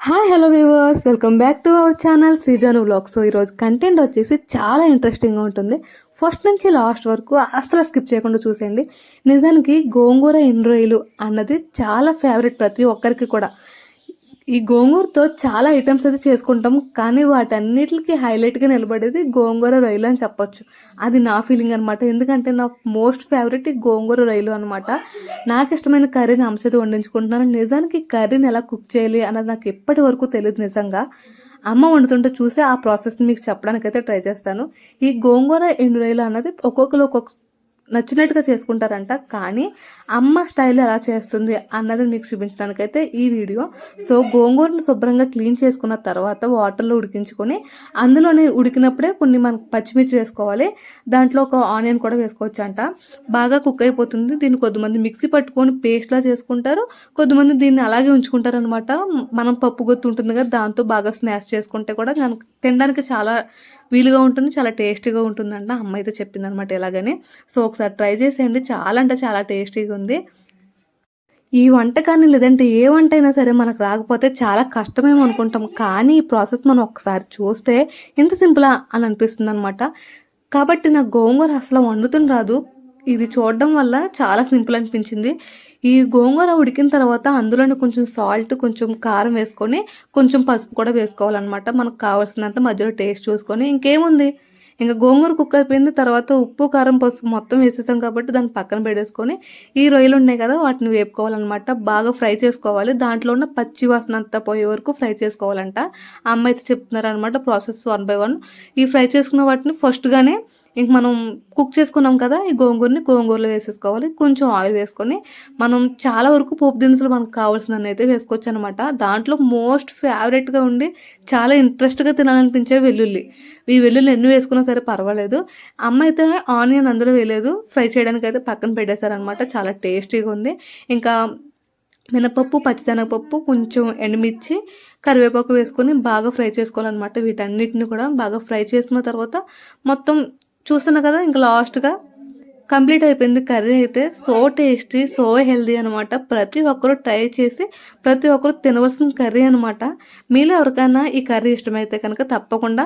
Hi hello viewers welcome back to our channel Srijanu vlog so ఈరోజు content వచ్చేసి చాలా ఇంట్రెస్టింగ్గా ఉంటుంది. ఫస్ట్ నుంచి లాస్ట్ వరకు అసలు స్కిప్ చేయకుండా చూసేయండి. నిజానికి గోంగూర ఎండ్రోయిలు అన్నది చాలా ఫేవరెట్ ప్రతి ఒక్కరికి కూడా. ఈ గోంగూరతో చాలా ఐటమ్స్ అయితే చేసుకుంటాం కానీ వాటన్నిటికి హైలైట్గా నిలబడేది గోంగూర రొయ్యలు అని చెప్పొచ్చు. అది నా ఫీలింగ్ అనమాట ఎందుకంటే నా మోస్ట్ ఫేవరెట్ ఈ గోంగూర రొయ్యలు అనమాట నాకు ఇష్టమైన కర్రీని అంశతో వండించుకుంటున్నాను. నిజానికి కర్రీని ఎలా కుక్ చేయాలి అన్నది నాకు ఎప్పటి వరకు తెలియదు నిజంగా. అమ్మ వండుతుంటే చూసి ఆ ప్రాసెస్ని మీకు చెప్పడానికి అయితే ట్రై చేస్తాను. ఈ గోంగూర ఎండు రైలు అన్నది ఒక్కొక్కరు ఒక్కొక్క నచ్చినట్టుగా చేసుకుంటారంట కానీ అమ్మ స్టైల్ ఎలా చేస్తుంది అన్నది మీకు చూపించడానికైతే ఈ వీడియో. సో గోంగూరను శుభ్రంగా క్లీన్ చేసుకున్న తర్వాత వాటర్లో ఉడికించుకొని అందులోనే ఉడికినప్పుడే కొన్ని మనం పచ్చిమిర్చి వేసుకోవాలి. దాంట్లో ఒక ఆనియన్ కూడా వేసుకోవచ్చు అంట బాగా కుక్ అయిపోతుంది. దీన్ని కొద్దిమంది మిక్సీ పట్టుకొని పేస్ట్లా చేసుకుంటారు. కొద్దిమంది దీన్ని అలాగే ఉంచుకుంటారు అనమాట మనం పప్పు గుర్తు ఉంటుంది కదా దాంతో బాగా స్మాష్ చేసుకుంటే కూడా దానికి తినడానికి చాలా వీలుగా ఉంటుంది చాలా టేస్టీగా ఉంటుందంట. అమ్మ అయితే చెప్పింది అనమాట ఎలాగని. సో ఒకసారి ట్రై చేసేయండి. చాలా అంటే చాలా టేస్టీగా ఉంది. ఈ వంటకాన్ని లేదంటే ఏ వంట అయినా సరే మనకు రాకపోతే చాలా కష్టమేమో అనుకుంటాం. కానీ ఈ ప్రాసెస్ మనం ఒకసారి చూస్తే ఎంత సింపులా అని అనిపిస్తుంది అనమాట కాబట్టి నాకు గోంగూర అసలు వండుతుంది రాదు ఇది చూడడం వల్ల చాలా సింపుల్ అనిపించింది. ఈ గోంగూర ఉడికిన తర్వాత అందులోనే కొంచెం సాల్ట్ కొంచెం కారం వేసుకొని కొంచెం పసుపు కూడా వేసుకోవాలన్నమాట. మనకు కావాల్సినంత మధ్యలో టేస్ట్ చూసుకొని. ఇంకేముంది? ఇంకా గోంగూర కుక్ అయిపోయింది. తర్వాత ఉప్పు కారం పసుపు మొత్తం వేసేసాం కాబట్టి దాన్ని పక్కన పెట్టేసుకొని ఈ రొయ్యలు ఉన్నాయి కదా వాటిని వేపుకోవాలన్నమాట. బాగా ఫ్రై చేసుకోవాలి. దాంట్లో ఉన్న పచ్చి వాసన అంతా పోయే వరకు ఫ్రై చేసుకోవాలంట. అమ్మ అయితే చెప్తున్నారు అనమాట ప్రాసెస్ వన్ బై వన్. ఈ ఫ్రై చేసుకున్న వాటిని ఫస్ట్గానే ఇంక మనం కుక్ చేసుకున్నాం కదా ఈ గోంగూరని గోంగూరలో వేసేసుకోవాలి. కొంచెం ఆయిల్ వేసుకొని మనం చాలా వరకు పోపు దినుసులు మనకు కావాల్సిన అయితే వేసుకోవచ్చు అనమాట దాంట్లో మోస్ట్ ఫేవరెట్గా ఉండి చాలా ఇంట్రెస్ట్గా తినాలనిపించే వెల్లుల్లి. ఈ వెల్లుల్లి ఎన్ని వేసుకున్నా సరే పర్వాలేదు. అమ్మ అయితే ఆనియన్ అందులో వేయలేదు. ఫ్రై చేయడానికి అయితే పక్కన పెట్టేశారనమాట చాలా టేస్టీగా ఉంది. ఇంకా మినపప్పు పచ్చిశనగపప్పు కొంచెం ఎండుమిర్చి కరివేపాకు వేసుకొని బాగా ఫ్రై చేసుకోవాలన్నమాట. వీటన్నిటిని కూడా బాగా ఫ్రై చేసుకున్న తర్వాత మొత్తం చూస్తున్నా కదా ఇంకా లాస్ట్గా కంప్లీట్ అయిపోయింది కర్రీ అయితే. సో టేస్టీ సో హెల్దీ అనమాట ప్రతి ఒక్కరు ట్రై చేసి ప్రతి ఒక్కరు తినవలసిన కర్రీ అనమాట మీలో ఎవరికైనా ఈ కర్రీ ఇష్టమైతే కనుక తప్పకుండా